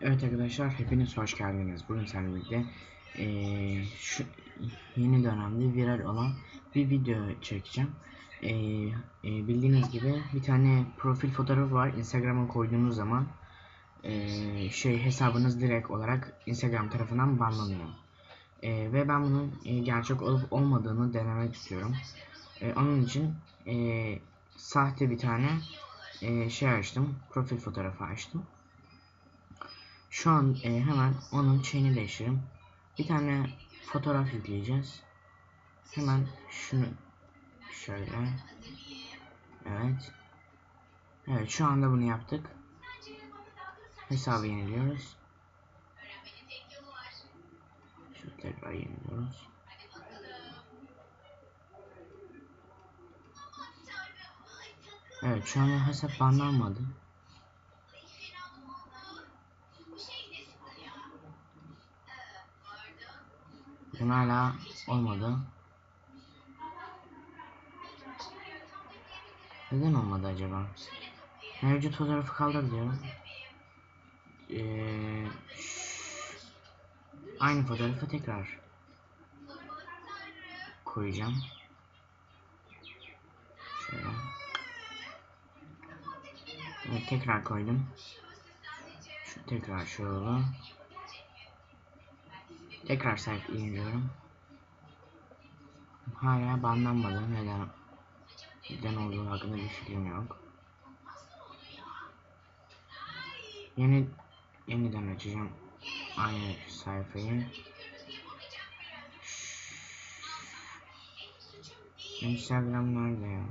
Evet arkadaşlar hepiniz hoş geldiniz. Bugün seninle birlikte eee, şu yeni dönemde viral olan bir video çekeceğim. Eee, eee, bildiğiniz gibi bir tane profil fotoğrafı var. Instagram'a koyduğunuz zaman eee, şey hesabınız direkt olarak Instagram tarafından banlanıyor. Eee, ve ben bunun eee, gerçek olup olmadığını denemek istiyorum. Eee, onun için eee, sahte bir tane eee, şey açtım. Profil fotoğrafı açtım. Şu an e, hemen onun şeyini değiştireyim. Bir tane fotoğraf yükleyeceğiz. Hemen şunu şöyle. Evet. Evet şu anda bunu yaptık. Hesabı yeniliyoruz. Şu tekrar yeniliyoruz. Evet şu anda hesap banlanmadı. Bakın hala olmadı. Neden olmadı acaba? Mevcut fotoğrafı kaldır diyor. Ee, aynı fotoğrafı tekrar koyacağım. Şöyle. Evet, tekrar koydum. Şu tekrar şöyle. Tekrar sayfa indiriyorum. Hala banlanmadı. Neden? Neden olduğu hakkında bir fikrim yok. Yeni yeniden açacağım aynı sayfayı. Instagram nerede ya?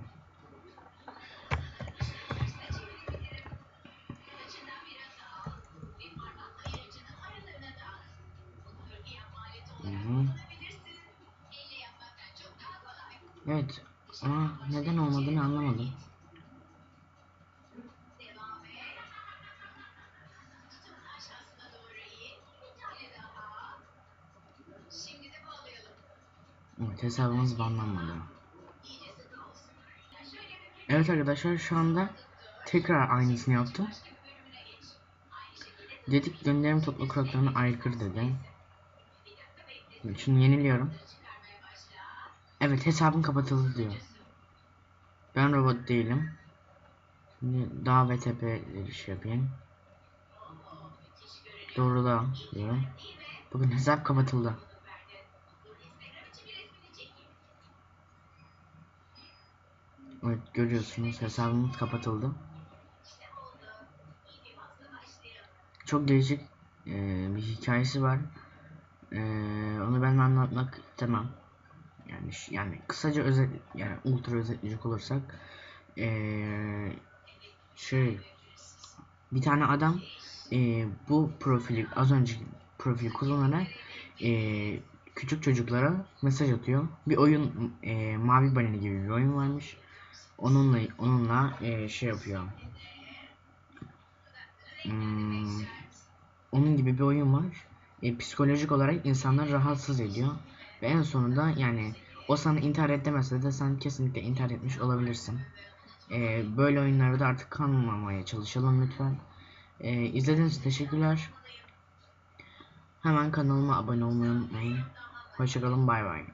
Evet ama neden olmadığını anlamadım. Evet hesabımız banlanmadı. Evet arkadaşlar şu anda tekrar aynısını yaptım. Dedik gönderim toplu kurallarına aykırı dedi. Şimdi yeniliyorum. Evet hesabım kapatıldı diyor. Ben robot değilim. Şimdi daha VTP şey yapayım. Doğrula diyor. Bugün hesap kapatıldı. Evet görüyorsunuz hesabımız kapatıldı. Çok değişik e, bir hikayesi var. E, onu ben anlatmak istemem. Yani yani kısaca özet yani ultra özetleyecek olursak ee, şey bir tane adam ee, bu profili az önceki profili kullanarak ee, küçük çocuklara mesaj atıyor. Bir oyun ee, mavi balini gibi bir oyun varmış. Onunla onunla ee, şey yapıyor. Hmm, onun gibi bir oyun var. E, psikolojik olarak insanları rahatsız ediyor. Ve en sonunda yani o sana intihar et de sen kesinlikle intihar etmiş olabilirsin. Ee, böyle oyunlarda artık kanmamaya çalışalım lütfen. Ee, izlediğiniz için teşekkürler. Hemen kanalıma abone olmayı unutmayın. Hoşçakalın bay bay.